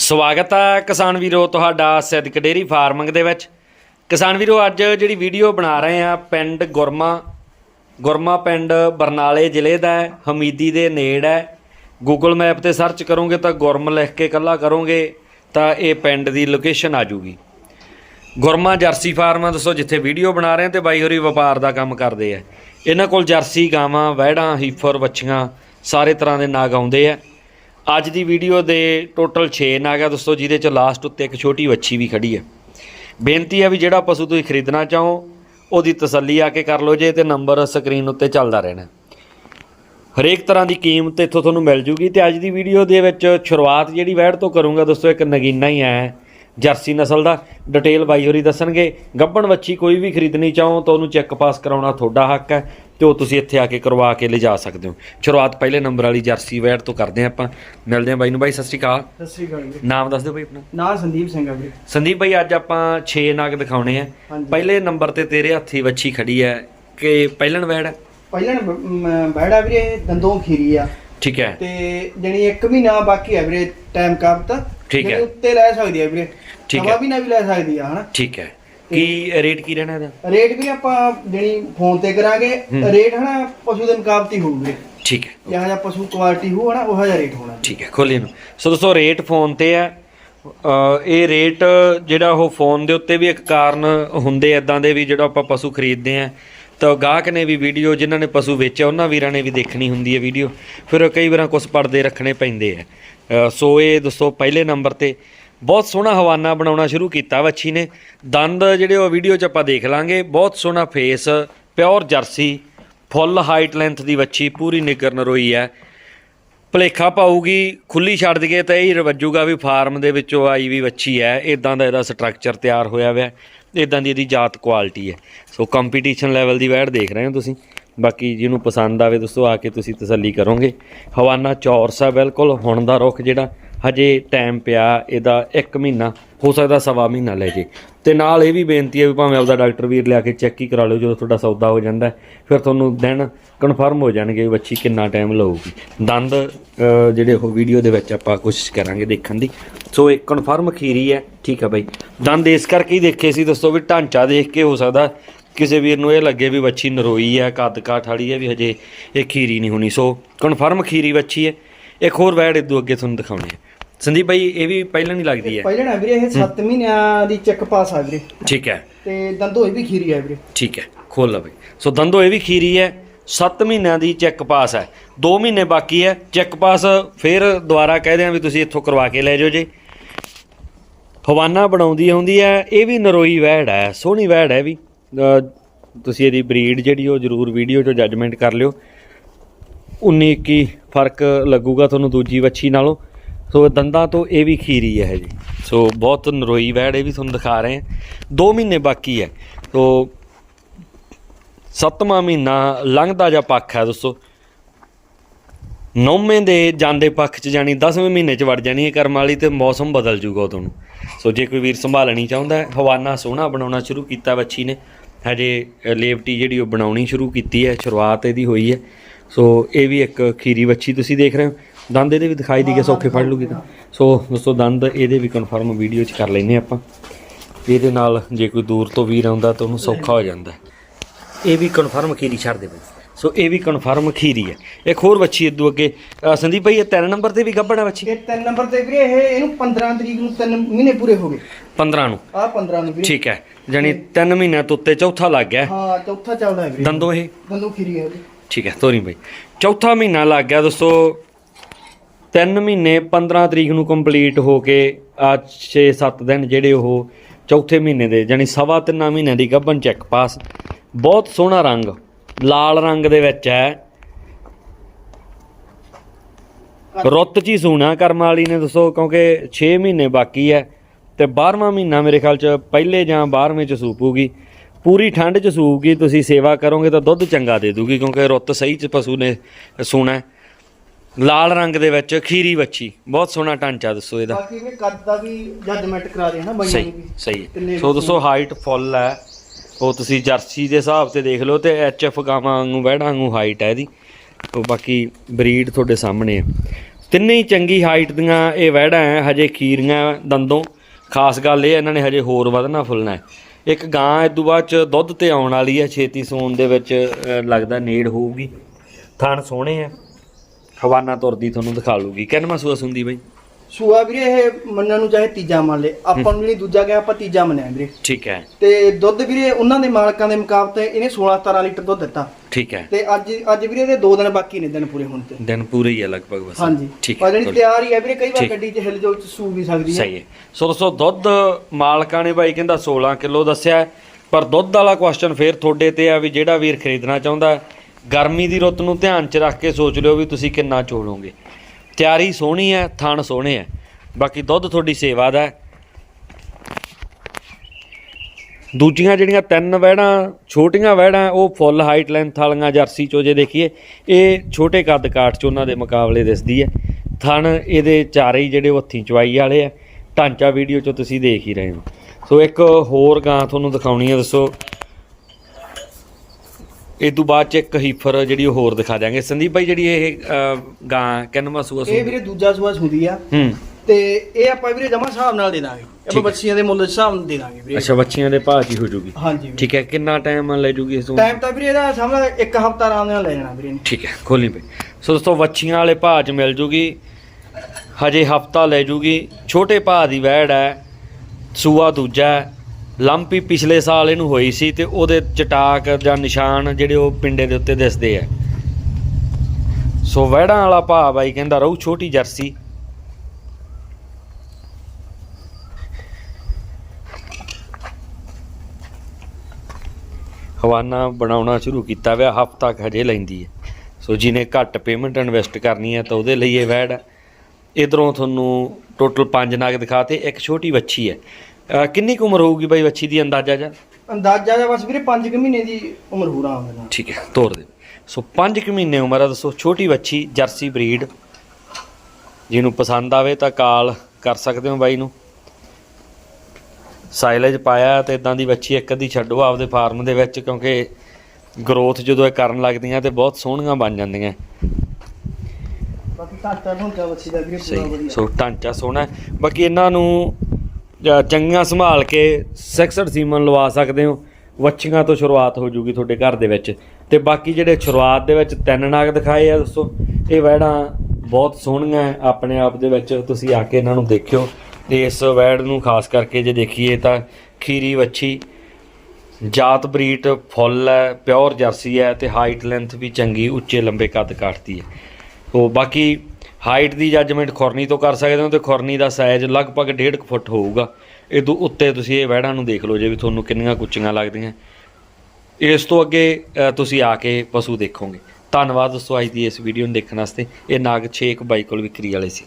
ਸਵਾਗਤ ਹੈ ਕਿਸਾਨ ਵੀਰੋ ਤੁਹਾਡਾ ਸਿੱਧਕ ਡੇਰੀ ਫਾਰਮਿੰਗ ਦੇ ਵਿੱਚ। ਕਿਸਾਨ ਵੀਰੋ, ਅੱਜ ਜਿਹੜੀ ਵੀਡੀਓ ਬਣਾ ਰਹੇ ਆ, ਪਿੰਡ ਗੁਰਮਾ ਗੁਰਮਾ ਪਿੰਡ ਬਰਨਾਲੇ ਜ਼ਿਲ੍ਹੇ ਦਾ ਹੈ, ਹਮੀਦੀ ਦੇ ਨੇੜ ਹੈ। ਗੂਗਲ ਮੈਪ ਤੇ ਸਰਚ ਕਰੋਗੇ ਤਾਂ ਗੁਰਮ ਲਿਖ ਕੇ ਕੱਲਾ ਕਰੋਗੇ, ਤਾਂ ਇਹ ਪਿੰਡ ਦੀ ਲੋਕੇਸ਼ਨ ਆ ਜੂਗੀ। ਗੁਰਮਾ ਜਰਸੀ ਫਾਰਮ ਆ, ਦੱਸੋ ਜਿੱਥੇ ਵੀਡੀਓ ਬਣਾ ਰਹੇ ਆ ਤੇ ਬਾਈ ਹੋਰੀ ਵਪਾਰ ਦਾ ਕੰਮ ਕਰਦੇ ਆ। ਇਹਨਾਂ ਕੋਲ ਜਰਸੀ ਗਾਵਾਂ, ਵਹਿੜਾਂ, ਹੀਫਰ, ਵੱਛੀਆਂ, ਸਾਰੇ ਤਰ੍ਹਾਂ ਦੇ ਨਾਗ ਆਉਂਦੇ ਆ। ਅੱਜ ਦੀ ਵੀਡੀਓ ਦੇ ਟੋਟਲ 6 ਨਾਗ ਆ ਦੋਸਤੋ, ਜਿਹਦੇ ਚ ਲਾਸਟ ਉੱਤੇ ਇੱਕ ਛੋਟੀ ਵੱਛੀ ਵੀ ਖੜੀ ਹੈ। ਬੇਨਤੀ ਹੈ ਵੀ ਜਿਹੜਾ ਪਸ਼ੂ ਤੁਸੀਂ ਖਰੀਦਣਾ ਚਾਹੋ, ਉਹਦੀ ਤਸੱਲੀ ਆ ਕੇ ਕਰ ਲਓ ਜੇ ਤੇ ਨੰਬਰ ਸਕਰੀਨ ਉੱਤੇ ਚੱਲਦਾ ਰਹਿਣਾ। ਹਰੇਕ ਤਰ੍ਹਾਂ ਦੀ ਕੀਮਤ ਇੱਥੋਂ ਤੁਹਾਨੂੰ ਮਿਲ ਜੂਗੀ ਤੇ ਅੱਜ ਦੀ ਵੀਡੀਓ ਦੇ ਵਿੱਚ ਸ਼ੁਰੂਆਤ ਜਿਹੜੀ ਵੈੜ ਤੋਂ ਕਰੂੰਗਾ ਦੋਸਤੋ, ਇੱਕ ਨਗੀਨਾ ਹੀ ਹੈ ਜਰਸੀ ਨਸਲ ਦਾ। ਡਿਟੇਲ ਬਾਈ ਹੋਰੀ ਦੱਸਣਗੇ। ਗੱਬਣ ਵੱਛੀ ਕੋਈ ਵੀ ਖਰੀਦਣੀ ਚਾਹੋ ਤਾਂ ਉਹਨੂੰ ਚੈੱਕ ਪਾਸ ਕਰਾਉਣਾ ਤੁਹਾਡਾ ਹੱਕ ਹੈ। ਤੇ ਉਹ ਤੁਸੀਂ ਇੱਥੇ ਆ ਕੇ ਕਰਵਾ ਕੇ ਲਿਜਾ ਸਕਦੇ ਹੋ। ਸ਼ੁਰੂਆਤ ਪਹਿਲੇ ਨੰਬਰ ਵਾਲੀ ਜਰਸੀ ਵੈੜ ਤੋਂ ਕਰਦੇ ਹਾਂ ਆਪਾਂ। ਮਿਲਦੇ ਹਾਂ ਬਾਈ ਨੂੰ। ਬਾਈ ਸਤਿ ਸ਼੍ਰੀ ਅਕਾਲ। ਸਤਿ ਸ੍ਰੀ ਅਕਾਲ ਵੀਰੇ ਨਾਮ ਦੱਸ ਦਿਓ ਬਾਈ ਆਪਣਾ। ਨਾਂ ਸੰਦੀਪ ਸਿੰਘ ਆ ਵੀਰੇ। ਸੰਦੀਪ ਭਾਈ ਅੱਜ ਆਪਾਂ 6 ਨਗ ਦਿਖਾਉਣੇ ਆ। ਪਹਿਲੇ ਨੰਬਰ ਤੇ ਤੇਰੇ ਹੱਥੀ ਵੱਛੀ ਖੜੀ ਹੈ ਕਿ ਪਹਿਲਣ ਵੈੜ? ਹੈ? ਪਹਿਲਾਂ ਬੈੜਾ ਵੀਰੇ ਦੰਦੋਂ ਖੀਰੀ ਆ। ਠੀਕ ਹੈ। ਤੇ ਜਣੀ 1 ਮਹੀਨਾ ਬਾਕੀ ਆ ਵੀਰੇ ਟਾਈਮ ਕਾਬਤ ਠੀਕ ਹੈ। ਉੱਤੇ ਲੈ ਸਕਦੀ ਆ ਵੀਰੇ। ਠੀਕ ਹੈ। ਮਹੀਨਾ ਵੀ ਲੈ ਸਕਦੀ ਆ ਹਨਾ? ਠੀਕ ਹੈ। ਕੀ ਰੇਟ ਕੀ ਰਹਿਣਾ ਇਹਦਾ? ਰੇਟ ਵੀ ਆਪਾਂ ਜਣੀ ਫੋਨ ਤੇ ਕਰਾਂਗੇ ਰੇਟ ਹਨਾ ਪਸ਼ੂ ਦੇ ਮੁਕਾਬਤੀ ਹੋਊ ਵੀਰੇ ਠੀਕ ਹੈ। ਜਿਹੜਾ ਜਿਹਾ ਪਸ਼ੂ ਕੁਆਲਿਟੀ ਹੋਊ ਹਨਾ ਉਹ ਜਿਹਾ ਰੇਟ ਹੋਣਾ। ਠੀਕ ਹੈ ਖੋਲੀ ਨੂੰ ਸੋ ਦੋਸਤੋ ਰੇਟ ਫੋਨ ਤੇ ਹੈ ਅ, ਇਹ ਰੇਟ ਜਿਹੜਾ ਉਹ ਫੋਨ ਦੇ ਉੱਤੇ ਵੀ ਇੱਕ ਕਾਰਨ ਹੁੰਦੇ ਇਦਾਂ ਦੇ ਵੀ ਜਿਹੜਾ ਆਪਾਂ ਪਸ਼ੂ ਖਰੀਦਦੇ ਆ। ਤਾਂ ਗਾਹਕ ਨੇ ਵੀ ਵੀਡੀਓ ਜਿਨ੍ਹਾਂ ਨੇ ਪਸ਼ੂ ਵੇਚਿਆ ਉਹਨਾਂ ਵੀਰਾਂ ਨੇ ਵੀ ਦੇਖਣੀ ਹੁੰਦੀ ਹੈ ਵੀਡੀਓ ਫਿਰ ਕਈ ਵਾਰਾਂ ਕੁਝ ਪਰਦੇ ਰੱਖਣੇ ਪੈਂਦੇ ਆ। ਸੋ ਇਹ ਦੋਸਤੋ ਪਹਿਲੇ ਨੰਬਰ ਤੇ। ਬਹੁਤ ਸੋਹਣਾ ਹਵਾਨਾ ਬਣਾਉਣਾ ਸ਼ੁਰੂ ਕੀਤਾ ਵੱਛੀ ਨੇ। ਦੰਦ ਜਿਹੜੇ ਉਹ ਵੀਡੀਓ 'ਚ ਆਪਾਂ ਦੇਖ ਲਾਂਗੇ। ਬਹੁਤ ਸੋਹਣਾ face pure jersey full height length ਦੀ ਵੱਛੀ ਪੂਰੀ ਨਿਗਰ ਨਰੋਈ ਹੈ। ਭਲੇਖਾ ਪਾਊਗੀ, ਖੁੱਲੀ ਛੱਡ ਦਈਏ ਤਾਂ ਇਹ ਰਵੱਜੂਗਾ ਵੀ ਫਾਰਮ ਦੇ ਵਿੱਚੋਂ ਆਈ ਵੀ ਵੱਛੀ ਹੈ। ਇਦਾਂ ਦਾ ਇਹਦਾ ਸਟਰਕਚਰ ਤਿਆਰ ਹੋਇਆ ਹੋਇਆ ਇਦਾਂ ਦੀ ਇਹਦੀ ਜਾਤ ਕੁਆਲਿਟੀ ਹੈ। ਸੋ ਕੰਪੀਟੀਸ਼ਨ ਲੈਵਲ ਦੀ ਵੈੜ ਦੇਖ ਰਹੇ ਹੋ ਤੁਸੀਂ। ਬਾਕੀ ਜਿਹਨੂੰ ਪਸੰਦ ਆਵੇ ਦੋਸਤੋ, ਆ ਕੇ ਤੁਸੀਂ ਤਸੱਲੀ ਕਰੋਗੇ। ਹਵਾਨਾ ਚੌਰਸ ਹੈ ਬਿਲਕੁਲ ਹੁਣ ਦਾ ਰੁੱਖ ਜਿਹੜਾ ਹਜੇ ਟਾਈਮ ਪਿਆ ਇਹਦਾ 1 ਮਹੀਨਾ, ਹੋ ਸਕਦਾ ਸਵਾ ਮਹੀਨਾ ਲੈ ਜੇ। ਤੇ ਨਾਲ ਇਹ ਵੀ ਬੇਨਤੀ ਹੈ ਵੀ ਭਾਵੇਂ ਆਪਦਾ ਡਾਕਟਰ ਵੀਰ ਲਿਆ ਕੇ ਚੈੱਕ ਹੀ ਕਰਾ ਲਿਓ, ਜਦੋਂ ਤੁਹਾਡਾ ਸੌਦਾ ਹੋ ਜਾਂਦਾ ਫਿਰ ਤੁਹਾਨੂੰ ਦਿਨ ਕਨਫਰਮ ਹੋ ਜਾਣਗੇ ਵੀ ਬੱਚੀ ਕਿੰਨਾ ਟਾਈਮ ਲਊਗੀ। ਦੰਦ ਜਿਹੜੇ ਉਹ ਵੀਡੀਓ ਦੇ ਵਿੱਚ ਆਪਾਂ ਕੋਸ਼ਿਸ਼ ਕਰਾਂਗੇ ਦੇਖਣ ਦੀ। ਸੋ ਇਹ ਕਨਫਰਮ ਖੀਰੀ ਹੈ, ਠੀਕ ਹੈ ਬਾਈ। ਦੰਦ ਇਸ ਕਰਕੇ ਹੀ ਦੇਖੇ ਸੀ, ਦੱਸੋ ਵੀ ਢਾਂਚਾ ਦੇਖ ਕੇ ਹੋ ਸਕਦਾ। ਕਿਸੇ ਵੀਰ ਨੂੰ ਇਹ ਲੱਗੇ ਵੀ ਬੱਚੀ ਨਰੋਈ ਹੈ ਕੱਦ ਕਾਠ ਵਾਲੀ ਹੈ, ਵੀ ਹਜੇ ਇਹ ਖੀਰੀ ਨਹੀਂ ਹੋਣੀ। ਸੋ ਕਨਫਰਮ ਖੀਰੀ ਬੱਚੀ ਹੈ। ਇੱਕ ਹੋਰ ਵੈੜ ਇਦੋਂ ਅੱਗੇ ਤੁਹਾਨੂੰ ਦਿਖਾਉਣੀ ਹੈ ਸੰਦੀਪ ਭਾਈ ਇਹ ਵੀ ਪਹਿਲਾਂ ਨਹੀਂ ਲੱਗਦੀ ਹੈ। ਪਹਿਲਾਂ ਨਾ ਵੀਰੇ ਇਹ 7 ਮਹੀਨਿਆਂ ਦੀ ਚੈੱਕ ਪਾਸ ਆ ਵੀਰੇ। ਠੀਕ ਹੈ। ਤੇ ਦੰਦੋਂ ਇਹ ਵੀ ਖੀਰੀ ਆ ਵੀਰੇ। ਠੀਕ ਹੈ ਖੋਲ ਲਾ ਬਈ। ਸੋ ਦੰਦੋ ਇਹ ਵੀ ਖੀਰੀ ਹੈ 7 ਮਹੀਨਿਆਂ ਦੀ ਚੈੱਕ ਪਾਸ ਹੈ। 2 ਮਹੀਨੇ ਬਾਕੀ ਹੈ ਚੈੱਕ ਪਾਸ ਫਿਰ ਦੁਬਾਰਾ ਕਹਦੇ ਆ ਵੀ ਤੁਸੀਂ ਇੱਥੋਂ ਕਰਵਾ ਕੇ ਲੈ ਜਾਓ ਜੀ। ਹਵਾਨਾ ਬਣਾਉਂਦੀ ਹੁੰਦੀ ਹੈ ਇਹ ਵੀ ਨਰੋਈ ਵੈੜ ਹੈ ਸੋਹਣੀ ਵੈੜ ਹੈ ਵੀ। ਤੁਸੀਂ ਇਹਦੀ ਬਰੀਡ ਜਿਹੜੀ ਉਹ ਜਰੂਰ ਵੀਡੀਓ 'ਚੋਂ ਜੱਜਮੈਂਟ ਕਰ ਲਿਓ। 19 21 ਫ਼ਰਕ ਲੱਗੂਗਾ ਤੁਹਾਨੂੰ ਦੂਜੀ ਵੱਛੀ ਨਾਲੋਂ। ਸੋ ਦੰਦਾਂ ਤੋਂ ਇਹ ਵੀ ਖੀਰੀ ਹੈ ਜੀ। ਸੋ ਬਹੁਤ ਨਰੋਈ ਵੈੜ ਇਹ ਵੀ ਤੁਹਾਨੂੰ ਦਿਖਾ ਰਹੇ ਹਾਂ। 2 ਮਹੀਨੇ ਬਾਕੀ ਹੈ। ਸੋ ਸੱਤਵਾਂ ਮਹੀਨਾ ਲੰਘਦਾ ਜਾਂ ਪੱਖ ਹੈ ਦੋਸਤੋ ਨੌਵੇਂ ਦੇ ਜਾਂਦੇ ਪੱਖ ਚ ਜਾਣੀ 10ਵੇਂ ਮਹੀਨੇ ਚ ਵੜ ਜਾਣੀ ਹੈ ਕਰਮ ਵਾਲੀ ਤੇ ਮੌਸਮ ਬਦਲ ਜੂਗਾ ਉਦੋਂ ਨੂੰ। ਸੋ ਜੇ ਕੋਈ ਵੀਰ ਸੰਭਾਲਣੀ ਚਾਹੁੰਦਾ ਹੈ ਹਵਾਨਾ ਸੋਹਣਾ ਬਣਾਉਣਾ ਸ਼ੁਰੂ ਕੀਤਾ ਬੱਚੀ ਨੇ। ਹਜੇ ਅ, ਲੇਵਟੀ ਜਿਹੜੀ ਉਹ ਬਣਾਉਣੀ ਸ਼ੁਰੂ ਕੀਤੀ ਹੈ ਸ਼ੁਰੂਆਤ ਇਹਦੀ ਹੋਈ ਹੈ। ਸੋ ਇਹ ਵੀ ਇੱਕ ਖੀਰੀ ਬੱਚੀ ਤੁਸੀਂ ਦੇਖ ਰਹੇ ਹੋ। ਦੰਦ ਇਹਦੇ ਵੀ ਦਿਖਾਈ ਦੀ ਕਿ ਸੌਖੇ ਫੜ ਲੂਗੀ। ਤਾਂ ਸੋ ਦੋਸਤੋ ਦੰਦ ਇਹਦੇ ਵੀ ਕਨਫਰਮ ਵੀਡੀਓ 'ਚ ਕਰ ਲੈਨੇ ਆਪਾਂ। ਇਹਦੇ ਨਾਲ ਜੇ ਕੋਈ ਦੂਰ ਤੋਂ ਵੀਰ ਆਉਂਦਾ ਤਾਂ ਉਹਨੂੰ ਸੌਖਾ ਹੋ ਜਾਂਦਾ। ਇਹ ਵੀ ਕਨਫਰਮ ਖੀਰੀ ਛੱਡ ਦੇ ਬਈ। ਸੋ ਇਹ ਵੀ ਕਨਫਰਮ ਖੀਰੀ ਹੈ। ਇੱਕ ਹੋਰ ਬੱਚੀ ਇਦੋਂ ਅੱਗੇ। ਅ, ਸੰਦੀਪ ਭਾਈ ਇਹ ਤਿੰਨ ਨੰਬਰ ਤੇ ਵੀ ਗੱਭਣਾ ਬੱਚੀ ਇਹ ਤਿੰਨ ਨੰਬਰ ਤੇ ਵੀਰੇ ਇਹ ਇਹਨੂੰ 15 ਤਰੀਕ ਨੂੰ ਤਿੰਨ ਮਹੀਨੇ ਪੂਰੇ ਹੋ ਗਏ। 15 ਨੂੰ? ਆਹ 15 ਨੂੰ ਵੀਰੇ। ਠੀਕ ਹੈ। ਜਾਨੀ ਤਿੰਨ ਮਹੀਨਿਆਂ ਤੋਂ ਉੱਤੇ ਚੌਥਾ ਲੱਗ ਗਿਆ। ਹਾਂ ਚੌਥਾ ਚੱਲਦਾ ਹੈ ਵੀਰੇ। ਦੰਦੋਂ ਇਹ? ਦੰਦੋਂ ਖੀਰੀ ਹੈ ਵੀਰੇ ਠੀਕ ਹੈ ਤੋਰੀ ਭਾਈ ਚੌਥਾ ਮਹੀਨਾ ਲੱਗ ਗਿਆ ਦੋਸਤੋ। ਤਿੰਨ ਮਹੀਨੇ 15 ਤਰੀਕ ਨੂੰ ਕੰਪਲੀਟ ਹੋ ਕੇ ਆ 6-7 ਦਿਨ ਜਿਹੜੇ ਉਹ ਚੌਥੇ ਮਹੀਨੇ ਦੇ ਜਾਨੀ ਸਵਾ ਤਿੰਨਾਂ ਮਹੀਨਿਆਂ ਦੀ ਗੱਭਣ ਚੈੱਕ ਪਾਸ ਬਹੁਤ ਸੋਹਣਾ ਰੰਗ, ਲਾਲ ਰੰਗ ਦੇ ਵਿੱਚ ਹੈ। ਰੁੱਤ ਚ ਹੀ ਸੂਣਾ, ਕਰਮ ਵਾਲੀ ਨੇ ਦੱਸੋ, ਕਿਉਂਕਿ 6 ਮਹੀਨੇ ਬਾਕੀ ਹੈ ਤੇ 12ਵਾਂ ਮਹੀਨਾ ਮੇਰੇ ਖਿਆਲ ਚ ਪਹਿਲੇ ਜਾਂ 12ਵੇਂ ਚ ਸੂਪੂਗੀ। ਪੂਰੀ ਠੰਡ ਚ ਸੂਗੀ ਤੁਸੀਂ ਸੇਵਾ ਕਰੋਗੇ ਤਾਂ ਦੁੱਧ ਚੰਗਾ ਦੇ ਦੂਗੀ, ਕਿਉਂਕਿ ਰੁੱਤ ਸਹੀ ਚ ਪਸ਼ੂ ਨੇ ਸੂਣਾ ਲਾਲ ਰੰਗ ਦੇ ਵਿੱਚ ਖੀਰੀ ਵੱਛੀ। ਬਹੁਤ ਸੋਹਣਾ ਢਾਂਚਾ ਦੱਸੋ ਇਹਦਾ। ਬਾਕੀ ਵੀ ਕੱਦ ਦਾ ਵੀ ਜੱਜਮੈਂਟ ਕਰਾ ਦੇ ਹਨਾ ਬਾਈਆਂ ਸਹੀ ਨੂੰ ਵੀ। ਸਹੀ ਤਿੰਨੇ ਹੈ। ਸੋ ਦੋਸਤੋ ਹਾਈਟ ਫੁੱਲ ਹੈ। ਉਹ ਤੁਸੀਂ ਜਰਸੀ ਦੇ ਹਿਸਾਬ ਤੇ ਦੇਖ ਲਓ ਤੇ ਐਚਐਫ ਗਾਵਾਂ ਵਾਂਗੂ ਵਹਿੜਾਂ ਵਾਂਗੂ ਹਾਈਟ ਹੈ ਇਹਦੀ। ਉਹ ਬਾਕੀ ਬਰੀਡ ਤੁਹਾਡੇ ਸਾਹਮਣੇ ਹੈ। ਤਿੰਨੇ ਹੀ ਚੰਗੀ ਹਾਈਟ ਦੀਆਂ ਇਹ ਵਹਿੜਾਂ ਹੈ ਹਜੇ ਖੀਰੀਆਂ ਦੰਦੋਂ। ਖਾਸ ਗੱਲ ਇਹ ਹੈ, ਇਹਨਾਂ ਨੇ ਹਜੇ ਹੋਰ ਵਧਣਾ ਫੁੱਲਣਾ ਹੈ। ਇੱਕ ਗਾਂ ਇਸ ਤੋਂ ਬਾਅਦ ਚ ਦੁੱਧ ਤੇ ਆਉਣ ਵਾਲੀ ਹੈ ਛੇਤੀ ਸੂਣ ਦੇ ਵਿੱਚ ਅ, ਲੱਗਦਾ ਨੇੜ ਹੋਊਗੀ। ਥਣ ਸੋਹਣੇ ਆ ਹਵਾਨਾ ਤੁਰਦੀ ਤੁਹਾਨੂੰ ਦਿਖਾ ਲੂਗੀ ਕਿੰਨਵਾਂ ਸੂਆ ਸੁੰਦੀ ਬਾਈ? ਸੂਆ ਵੀਰੇ ਇਹ ਮੰਨਣ ਨੂੰ ਚਾਹੇ ਤੀਜਾ ਮੰਨ ਲੇ। ਆਪਾਂ ਨੂੰ ਜਿਹੜੀ ਦੂਜਾ ਗਿਆ ਆਪਾਂ ਤੀਜਾ ਮੰਨਿਆ ਵੀਰੇ। ਠੀਕ ਹੈ। ਤੇ ਦੁੱਧ ਵੀਰੇ ਉਹਨਾਂ ਦੇ ਮਾਲਕਾਂ ਦੇ ਮੁਕਾਬਲੇ ਇਹਨੇ 16 17 ਲੀਟਰ ਦੁੱਧ ਦਿੱਤਾ। ਠੀਕ ਹੈ। ਤੇ ਅੱਜ ਅੱਜ ਵੀਰੇ ਇਹਦੇ 2 ਦਿਨ ਬਾਕੀ ਨੇ ਦਿਨ ਪੂਰੇ ਹੋਣ ਤੇ। ਦਿਨ ਪੂਰੇ ਹੀ ਹੈ ਲਗਭਗ ਬਸ। ਹਾਂਜੀ। ਠੀਕ ਪਰ ਜਿਹੜੀ ਹੈ ਤਿਆਰ ਹੀ ਹੈ ਵੀਰੇ ਕਈ ਵਾਰ। ਗੱਡੀ 'ਚ ਹਿਲ ਜੋ ਸੂ ਵੀ ਸਕਦੀ ਹੈ। ਸਹੀ ਹੈ। ਸੋ ਦੋਸਤੋ ਦੁੱਧ ਮਾਲਕਾਂ ਨੇ ਭਾਈ ਕਹਿੰਦਾ 16 ਕਿਲੋ ਦੱਸਿਆ। ਹੈ, ਪਰ ਦੁੱਧ ਵਾਲਾ ਕੁਐਸਚਨ ਫੇਰ ਤੁਹਾਡੇ ਤੇ ਆ ਵੀ ਜਿਹੜਾ ਵੀਰ ਖਰੀਦਣਾ ਚਾਹੁੰਦਾ ਹੈ, ਗਰਮੀ ਦੀ ਰੁੱਤ ਨੂੰ ਧਿਆਨ 'ਚ ਰੱਖ ਕੇ ਸੋਚ ਲਿਓ ਵੀ ਤੁਸੀਂ ਕਿੰਨਾ ਚੋਲੋਗੇ ਤਿਆਰੀ ਸੋਹਣੀ ਹੈ, ਥਣ ਸੋਹਣੇ ਹੈ। ਬਾਕੀ ਦੁੱਧ ਤੁਹਾਡੀ ਸੇਵਾ ਦਾ ਦੂਜੀਆਂ ਜਿਹੜੀਆਂ ਤਿੰਨ ਵਹਿੜਾਂ, ਛੋਟੀਆਂ ਵਹਿੜਾਂ, ਉਹ ਫੁੱਲ ਹਾਈਟ ਲੈਂਥ ਵਾਲੀਆਂ ਜਰਸੀ ਚੋ ਜੇ ਦੇਖੀਏ, ਇਹ ਛੋਟੇ ਕੱਦ ਕਾਠ ਚ ਉਹਨਾਂ ਦੇ ਮੁਕਾਬਲੇ ਦਿਸਦੀ ਹੈ। ਥਣ ਇਹਦੇ ਚਾਰੇ ਹੀ ਜਿਹੜੇ ਉਹ ਹੱਥੀਂ ਚਵਾਈ ਵਾਲੇ ਆ ਢਾਂਚਾ ਵੀਡੀਓ ਚ ਤੁਸੀਂ ਦੇਖ ਹੀ ਰਹੇ ਹੋ। ਸੋ ਇੱਕ ਹੋਰ ਗਾਂ ਤੁਹਾਨੂੰ ਦਿਖਾਉਣੀ ਹੈ, ਦੱਸੋ। ਇਹ ਤੋਂ ਬਾਅਦ ਚ ਇੱਕ ਹੀਫਰ ਜਿਹੜੀ ਉਹ ਹੋਰ ਦਿਖਾ ਦਿਆਂਗੇ। ਸੰਦੀਪ ਭਾਈ ਜਿਹੜੀ ਇਹ ਅਹ, ਗਾਂ ਕਿੰਨਵਾਂ ਸੂਆ ਇਹ ਵੀਰੇ ਦੂਜਾ ਸੂਆ ਹੁੰਦੀ ਆ। ਹੂੰ। ਤੇ ਇਹ ਆਪਾਂ ਵੀਰੇ ਜਮਾ ਹਿਸਾਬ ਨਾਲ ਦੇ ਦਾਂਗੇ। ਆਪਾਂ ਬੱਚੀਆਂ ਦੇ ਮੁੱਲ ਦੇ ਹਿਸਾਬ ਨਾਲ ਦੇ ਦਾਂਗੇ ਵੀਰੇ। ਅੱਛਾ ਬੱਚਿਆਂ ਦੇ ਭਾਅ ਚ ਹੀ ਹੋ ਜੂਗੀ। ਹਾਂਜੀ ਵੀਰੇ। ਠੀਕ ਹੈ ਕਿੰਨਾ ਟਾਈਮ ਲੈ ਜੂਗੀ ਇਸ ਤੋਂ? ਟਾਈਮ ਤਾਂ ਵੀਰੇ ਇਹਦਾ ਸਮਝ ਇੱਕ ਹਫਤਾ ਆਰਾਮ ਨਾਲ ਲੈ ਜਾਣਾ ਵੀਰੇ ਨੇ। ਠੀਕ ਹੈ ਖੋਲੀ ਪਈ ਸੋ ਦੋਸਤੋ ਵੱਛੀਆਂ ਵਾਲੇ ਭਾਅ 'ਚ ਮਿਲ ਜੂਗੀ। ਹਜੇ ਹਫਤਾ ਲੈ ਜੂਗੀ। ਛੋਟੇ ਭਾਅ ਦੀ ਵੈੜ ਹੈ। ਸੂਆ ਦੂਜਾ ਹੈ। ਲੰਪੀ ਪਿਛਲੇ ਸਾਲ ਇਹਨੂੰ ਹੋਈ ਸੀ ਤੇ ਉਹਦੇ ਚਟਾਕ ਜਾਂ ਨਿਸ਼ਾਨ ਜਿਹੜੇ ਉਹ ਪਿੰਡੇ ਦੇ ਉੱਤੇ ਦਿਸਦੇ ਆ। ਸੋ ਵੈੜਾਂ ਵਾਲਾ ਭਾਅ ਬਾਈ ਕਹਿੰਦਾ, ਰਹੂ ਛੋਟੀ ਜਰਸੀ। ਹਵਾਨਾ ਬਣਾਉਣਾ ਸ਼ੁਰੂ ਕੀਤਾ ਵਿਆ ਹਫਤਾ ਹਜੇ ਲੈਂਦੀ ਹੈ। ਸੋ ਜਿਹਨੇ ਘੱਟ ਪੇਮੈਂਟ ਇਨਵੈਸਟ ਕਰਨੀ ਹੈ ਤਾਂ ਉਹਦੇ ਲਈ ਇਹ ਵੈਡ ਹੈ। ਇਧਰੋਂ ਤੁਹਾਨੂੰ ਟੋਟਲ 5 ਨਾਗ ਦਿਖਾਤੇ, ਇੱਕ ਛੋਟੀ ਵੱਛੀ ਹੈ। ਅਹ ਕਿੰਨੀ ਕੁ ਉਮਰ ਹੋਊਗੀ ਬਾਈ ਵੱਛੀ ਦੀ ਅੰਦਾਜ਼ਾ ਜਾ? ਅੰਦਾਜ਼ਾ ਜਿਹਾ ਬਸ ਵੀਰੇ 5 ਮਹੀਨੇ ਦੀ ਉਮਰ ਹੋ ਰਹਾ ਹੁੰਦਾ ਠੀਕ ਹੈ ਤੋਰ ਦੇ। ਸੋ 5 ਕੁ ਮਹੀਨੇ ਉਮਰ ਆ ਦੱਸੋ ਛੋਟੀ ਵੱਛੀ ਜਰਸੀ ਬਰੀਡ ਜਿਹਨੂੰ ਪਸੰਦ ਆਵੇ ਤਾਂ ਕਾਲ ਕਰ ਸਕਦੇ ਹੋ ਬਾਈ ਨੂੰ। ਸਾਈਲੇਜ ਪਾਇਆ ਤੇ ਇਦਾਂ ਦੀ ਵੱਛੀ ਇੱਕ ਅੱਧੀ ਛੱਡੋ ਆਪਦੇ ਫਾਰਮ ਦੇ ਵਿੱਚ ਕਿਉਂਕਿ ਗਰੋਥ ਜਦੋਂ ਇਹ ਕਰਨ ਲੱਗਦੀਆਂ ਤੇ ਬਹੁਤ ਸੋਹਣੀਆਂ ਬਣ ਜਾਂਦੀਆਂ। ਬਾਕੀ ਘਾਟਾ ਨੂੰ ਕਾ ਬੱਚੀ ਦਾ ਵੀਰੇ ਪੂਰਾ ਸਹੀ। ਵਧੀਆ। ਸੋ ਢਾਂਚਾ ਸੋਹਣਾ ਹੈ। ਬਾਕੀ ਇਹਨਾਂ ਨੂੰ ਜਾਂ ਚੰਗੀਆਂ ਸੰਭਾਲ ਕੇ ਸੈਕਸਡ ਸੀਮਨ ਲਵਾ ਸਕਦੇ ਹੋ। ਵੱਛੀਆਂ ਤੋਂ ਸ਼ੁਰੂਆਤ ਹੋ ਜੂਗੀ ਤੁਹਾਡੇ ਘਰ ਦੇ ਵਿੱਚ। ਤੇ ਬਾਕੀ ਜਿਹੜੇ ਸ਼ੁਰੂਆਤ ਦੇ ਵਿੱਚ ਤਿੰਨ ਨਾਗ ਦਿਖਾਏ ਆ ਦੋਸਤੋ ਇਹ ਵੈੜਾਂ ਬਹੁਤ ਸੋਹਣੀਆਂ ਆਪਣੇ ਆਪ ਦੇ ਵਿੱਚ ਤੁਸੀਂ ਆ ਕੇ ਇਹਨਾਂ ਨੂੰ ਦੇਖਿਓ। ਤੇ ਇਸ ਵੈੜ ਨੂੰ ਖਾਸ ਕਰਕੇ ਜੇ ਦੇਖੀਏ ਤਾਂ ਖੀਰੀ ਵੱਛੀ, ਜਾਤ ਬਰੀਟ ਫੁੱਲ ਹੈ ਪਿਓਰ ਜਰਸੀ ਹੈ ਤੇ ਹਾਈਟ ਲੈਂਥ ਵੀ ਚੰਗੀ, ਉੱਚੇ, ਲੰਬੇ ਕੱਦ ਕਾਟਦੀ ਹੈ ਉਹ ਬਾਕੀ ਹਾਈਟ ਦੀ ਜੱਜਮੈਂਟ ਖੁਰਨੀ ਤੋਂ ਕਰ ਸਕਦੇ ਹੋ ਤੇ ਖੁਰਨੀ ਦਾ ਸਾਈਜ਼ ਲਗਭਗ 1.5 ਫੁੱਟ ਹੋਊਗਾ। ਇਹ ਤੋਂ ਉੱਤੇ ਤੁਸੀਂ ਇਹ ਵਹਿੜਾਂ ਨੂੰ ਦੇਖ ਲਓ ਜੇ ਵੀ ਤੁਹਾਨੂੰ ਕਿੰਨੀਆਂ ਕੁੱਚੀਆਂ ਲੱਗਦੀਆਂ। ਇਸ ਤੋਂ ਅੱਗੇ ਤੁਸੀਂ ਆ ਕੇ ਪਸ਼ੂ ਦੇਖੋਗੇ। ਧੰਨਵਾਦ ਦੋਸਤੋ, ਅੱਜ ਦੀ ਇਸ ਵੀਡੀਓ ਨੂੰ ਦੇਖਣ ਵਾਸਤੇ। ਇਹ ਨਾਗ 6 ਬਾਈ ਬਾਈਕਲ ਵਿਕਰੀ ਵਾਲੇ ਸੀ।